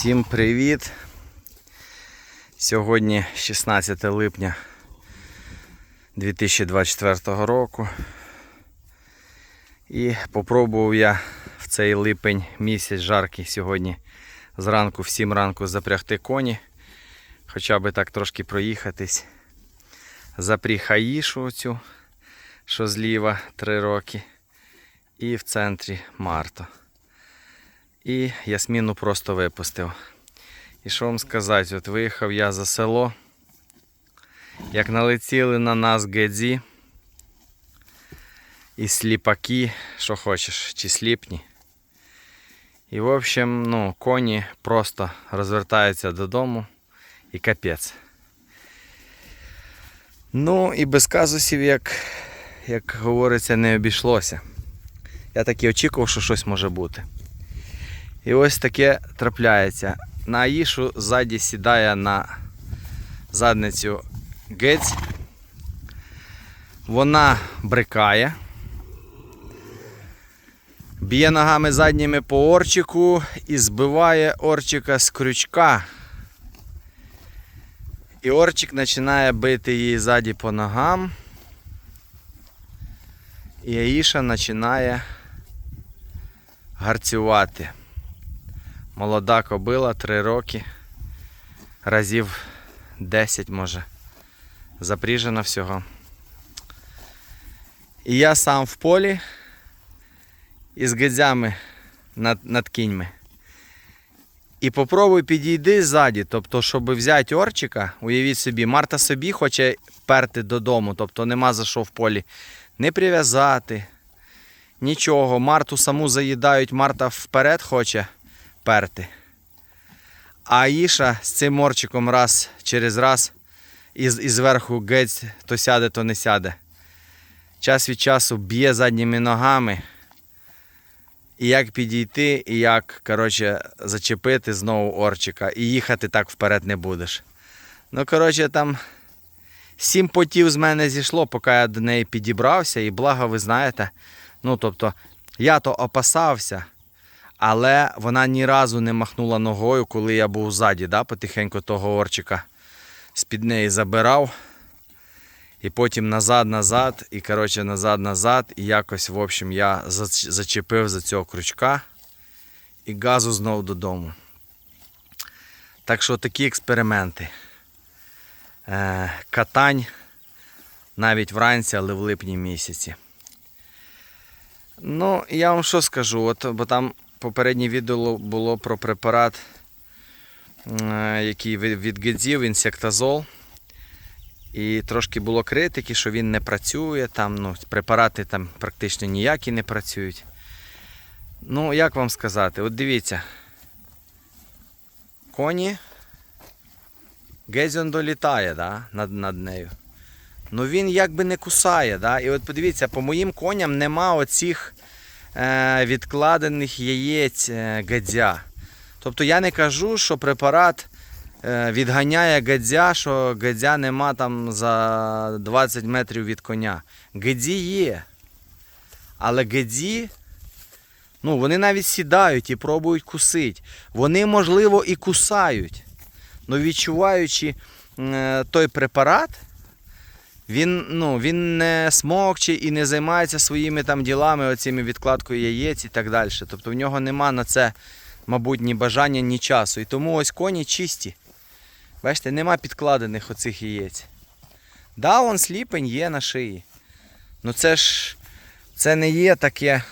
Всім привіт! Сьогодні 16 липня 2024 року. І попробував я в цей липень місяць жаркий сьогодні зранку в 7 ранку запрягти коні. Хоча би так трошки проїхатись. Запріг Аїшу оцю, що зліва 3 роки. І в центрі Марто. І Ясміну просто випустив. І що вам сказати, от виїхав я за село, як налетіли на нас гедзі і сліпаки, що хочеш, чи сліпні. І в общем, ну, коні просто розвертаються додому і капець. Ну і без казусів, як, як говориться, не обійшлося. Я так і очікував, що щось може бути. І ось таке трапляється. На Аїшу ззаді сідає на задницю гець. Вона брикає. Б'є ногами задніми по орчику і збиває орчика з крючка. І орчик починає бити її ззаді по ногам. І Аїша починає гарцювати. Молода кобила, 3 роки, разів 10 може. Запріжена всього. І я сам в полі із гидзями над, над кіньми. І попробуй підійди ззаді, тобто, щоб взяти орчика, уявіть собі, Марта собі хоче перти додому, тобто нема за що в полі не прив'язати, нічого. Марту саму заїдають, Марта вперед хоче перти. А Аїша з цим орчиком раз через раз і, зверху гець то сяде, то не сяде. Час від часу б'є задніми ногами. І як підійти, і як коротше, зачепити знову орчика. І їхати так вперед не будеш. Ну, коротше, там сім потів з мене зійшло, поки я до неї підібрався. І благо, ви знаєте. Ну, тобто, я то опасався. Але вона ні разу не махнула ногою, коли я був ззаді, да, потихеньку того орчика з-під неї забирав. І потім назад-назад, і коротше назад-назад. І якось, в общем, я зачепив за цього крючка і газу знов додому. Так що такі експерименти. Е, катань навіть вранці, але в липні місяці. Ну, я вам що скажу, от, бо там попереднє відео було про препарат, е, який від гедзів, інсектазол. І трошки було критики, що він не працює, там, ну, препарати там практично ніякі не працюють. Ну, як вам сказати, от дивіться. Коні. Гезіон долітає да, над, над нею. Ну він якби не кусає. Да? І от подивіться, по моїм коням нема оцих відкладених яєць е, гадзя. Тобто я не кажу, що препарат е, відганяє гадзя, що гадзя нема там за 20 метрів від коня. Гадзі є. Але гадзі, ну, вони навіть сідають і пробують кусити. Вони, можливо, і кусають. але відчуваючи е, той препарат, він, ну, він не смокче і не займається своїми там ділами, оціми відкладкою яєць і так далі. Тобто в нього нема на це, мабуть, ні бажання, ні часу. І тому ось коні чисті. Бачите, нема підкладених оцих яєць. Да, он сліпень є на шиї. Ну це ж це не є таке,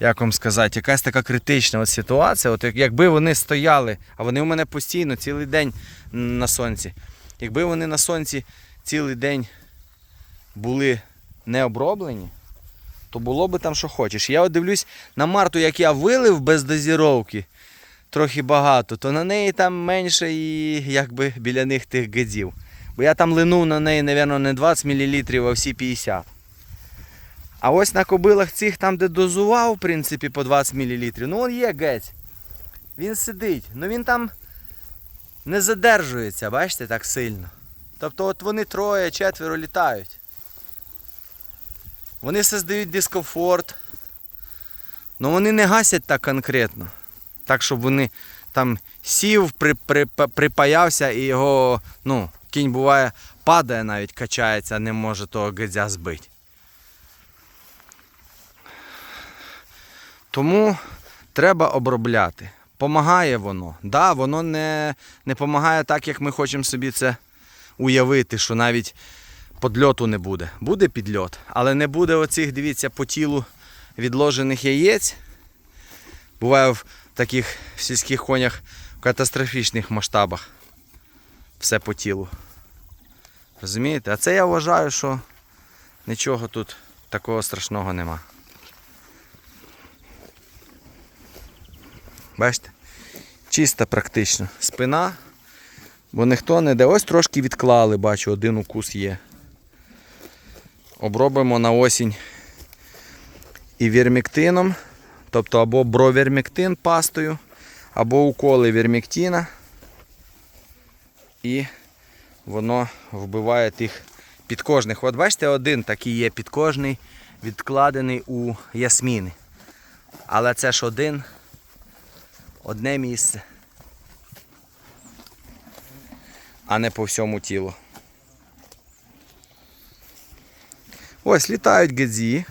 як вам сказати, якась така критична от ситуація. От якби вони стояли, а вони у мене постійно цілий день на сонці. Якби вони на сонці цілий день були не оброблені, то було би там що хочеш. Я от дивлюсь на Марту, як я вилив без дозіровки трохи багато, то на неї там менше і якби біля них тих гедзів. Бо я там линув на неї, мабуть, не 20 мл, а всі 50. А ось на кобилах цих, там, де дозував, в принципі, по 20 мл, ну он є гець. Він сидить. Ну він там не задержується, бачите, так сильно. Тобто от вони троє, четверо літають. Вони создають дискомфорт. але вони не гасять так конкретно. Так, щоб вони там сів, при, при, припаявся і його, ну, кінь буває, падає навіть, качається, не може того гидзя збити. Тому треба обробляти. Помагає воно. Да, воно не, не помагає так, як ми хочемо собі це уявити, що навіть подльоту не буде. Буде підльот, але не буде оцих, дивіться, по тілу відложених яєць. Буває в таких сільських конях в катастрофічних масштабах. Все по тілу. Розумієте? А це я вважаю, що нічого тут такого страшного нема. Бачите? Чиста практично. Спина, бо ніхто не де. Ось трошки відклали, бачу, один укус є. Обробимо на осінь і вірміктином, тобто або бровірміктин пастою, або уколи вірміктина. І воно вбиває тих підкожних. От бачите, один такий є підкожний, відкладений у ясміни. Але це ж один, одне місце, а не по всьому тілу. Ось літають гедзі.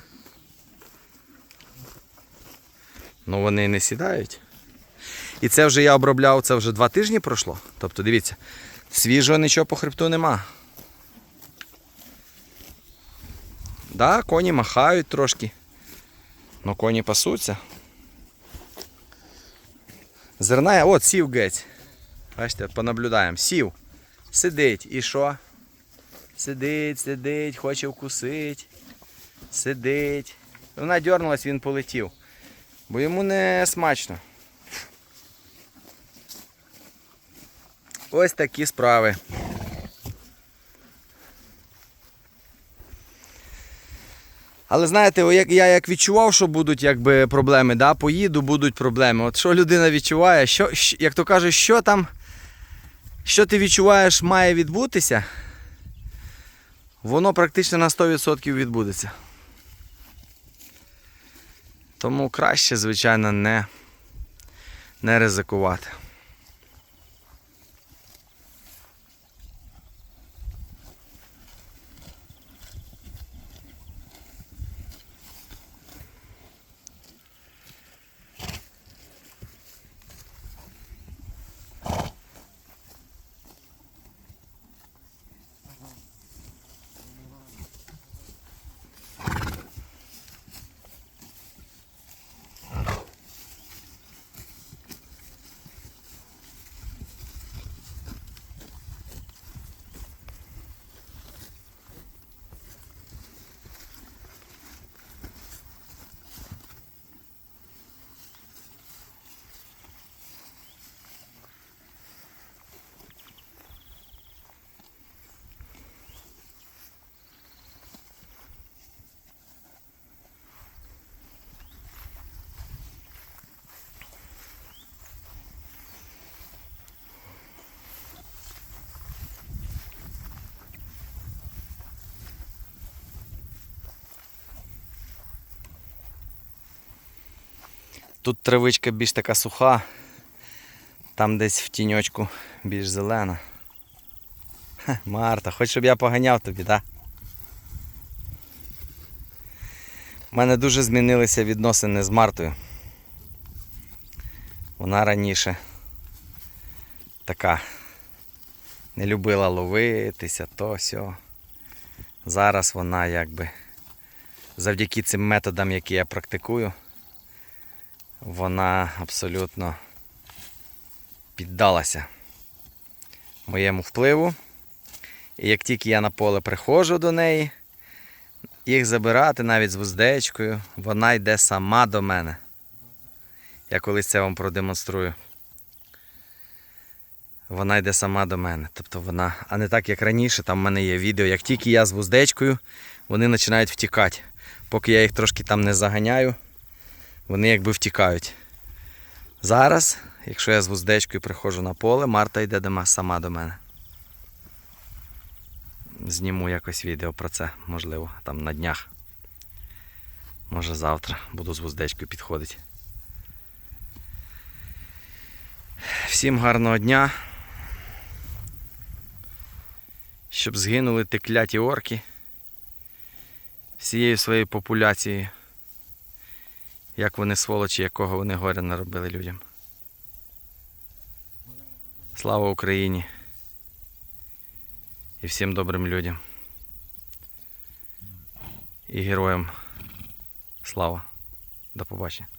Ну вони не сідають. І це вже я обробляв, це вже два тижні пройшло. Тобто, дивіться, свіжого нічого по хребту нема. Да, коні махають трошки. Ну коні пасуться. Зерна, от сів геть. Бачите, понаблюдаємо. Сів. Сидить. І що? Сидить, сидить, хоче вкусить. Сидить. Вона дернулась, він полетів. Бо йому не смачно. Ось такі справи. Але знаєте, я як відчував, що будуть якби, проблеми, да, поїду, будуть проблеми. От що людина відчуває, що, як то кажуть, що там, що ти відчуваєш, має відбутися, воно практично на 100% відбудеться. Тому краще, звичайно, не, не ризикувати. Тут травичка більш така суха, там десь в тіньочку більш зелена. Хе, Марта, хоч щоб я поганяв тобі, так? У мене дуже змінилися відносини з Мартою. Вона раніше така не любила ловитися, то сьо. Зараз вона якби завдяки цим методам, які я практикую, вона абсолютно піддалася моєму впливу. І як тільки я на поле приходжу до неї, їх забирати навіть з вуздечкою, вона йде сама до мене. Я колись це вам продемонструю. Вона йде сама до мене. Тобто вона, а не так як раніше, там в мене є відео, як тільки я з вуздечкою, вони починають втікати. Поки я їх трошки там не заганяю, вони якби втікають. Зараз, якщо я з вуздечкою приходжу на поле, Марта йде до сама до мене. Зніму якось відео про це, можливо, там на днях. Може завтра буду з вуздечкою підходити. Всім гарного дня. Щоб згинули ті кляті орки всією своєю популяцією. Як вони сволочі, якого вони горя наробили людям. Слава Україні і всім добрим людям. І героям слава. До побачення.